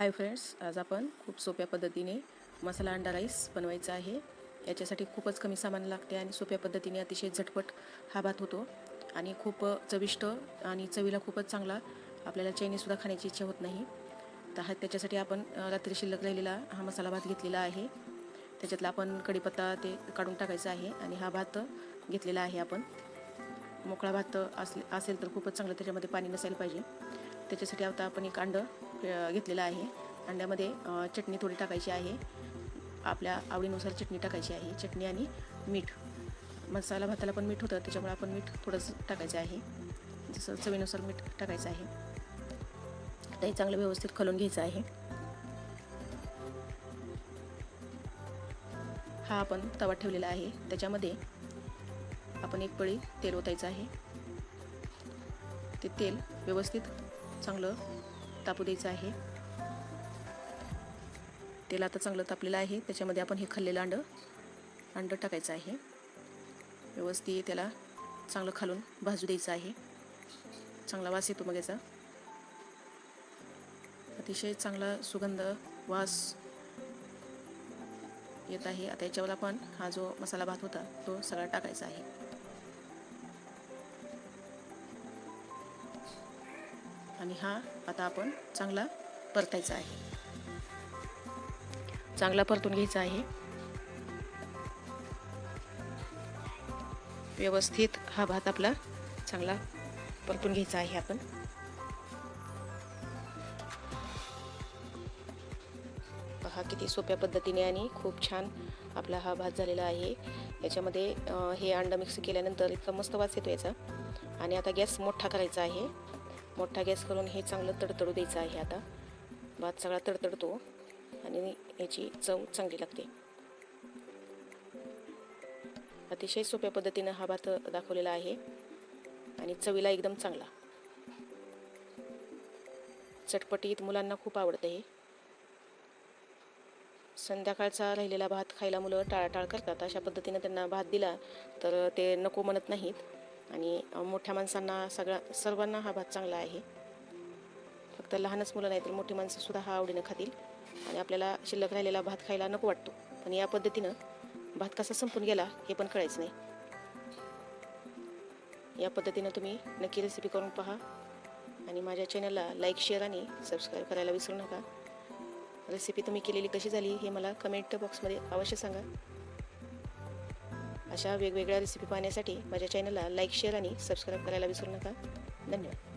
Hi friends आज आपण खूप सोप्या पद्धतीने मसाला अंडा राईस बनवायचा आहे. याच्यासाठी खूपच कमी सामान लागते आणि सोप्या पद्धतीने अतिशय झटपट हा भात होतो. आणि खूप चविष्ट आणि चवीला खूपच चांगला आपल्याला चैनीसुद्धा खाण्याची इच्छा होत नाही. तर हा त्याच्यासाठी आपण रात्री शिल्लक राहिलेला हा मसाला भात घेतलेला आहे. त्याच्यातला आपण कढीपत्ता ते काढून टाकायचा आहे आणि हा भात घेतलेला आहे आपण. मोकळा भात असले असेल तर खूपच चांगलं त्याच्यामध्ये पाणी नसायला पाहिजे. त्याच्यासाठी आता आपण एक अंडं घेतलेलं आहे. अंड्यामध्ये चटणी थोडी टाकायची आहे. आपल्या आवडीनुसार चटणी टाकायची आहे. चटणी आणि मीठ. मसाला भाताला पण मीठ होतं त्याच्यामुळे आपण मीठ थोडंसं टाकायचं आहे. जसं चवीनुसार मीठ टाकायचं आहे. आता हे चांगलं व्यवस्थित खलून घ्यायचं आहे. हा आपण तवा ठेवलेला आहे. त्याच्यामध्ये आपण एक पळी तेल ओतायचं आहे. ते तेल व्यवस्थित चांगलं तापू द्यायचं आहे. तेल आता चांगलं तापलेलं आहे. त्याच्यामध्ये आपण हे खाल्लेलं अंडं अंडं टाकायचं आहे. व्यवस्थित त्याला चांगलं खालून भाजू द्यायचं आहे. चांगला वास येतो मग याचा. अतिशय चांगला सुगंध वास येत आहे. आता याच्यावर आपण हा जो मसाला भात होता तो सगळा टाकायचा आहे. आणि हा आता आपण चांगला परतायचा आहे. चांगला परतून घ्यायचा आहे. व्यवस्थित हा भात आपला चांगला परतून घ्यायचा आहे आपण. पहा किती सोप्या पद्धतीने आणि खूप छान आपला हा भात झालेला आहे. याच्यामध्ये हे अंडा मिक्स केल्यानंतर इतका मस्त वास येतो याचा. आणि आता गॅस मोठा करायचा आहे. मोठा गॅस करून हे चांगलं तडतडू द्यायचं आहे आता. भात सगळा तडतडतो आणि याची चव चांगली लागते. अतिशय सोप्या पद्धतीनं हा भात दाखवलेला आहे आणि चवीला एकदम चांगला. चटपटीत मुलांना खूप आवडतं हे. संध्याकाळचा राहिलेला भात खायला मुलं टाळाटाळ करतात. अशा पद्धतीनं त्यांना भात दिला तर ते नको म्हणत नाहीत. आणि मोठ्या माणसांना सगळ्या सर्वांना हा भात चांगला आहे. फक्त लहानच मुलं नाही तर मोठी माणसंसुद्धा हा आवडीनं खातील. आणि आपल्याला शिल्लक राहिलेला भात खायला नको वाटतो. पण या पद्धतीनं भात कसा संपून गेला हे पण कळायचं नाही. या पद्धतीनं तुम्ही नक्की रेसिपी करून पहा. आणि माझ्या चॅनलला लाईक शेअर आणि सबस्क्राईब करायला विसरू नका. रेसिपी तुम्ही केलेली कशी झाली हे मला कमेंट बॉक्समध्ये अवश्य सांगा. अशा वेगवेगळ्या रेसिपी पाहण्यासाठी माझ्या चॅनलला लाईक शेअर आणि सबस्क्राईब करायला विसरू नका. धन्यवाद.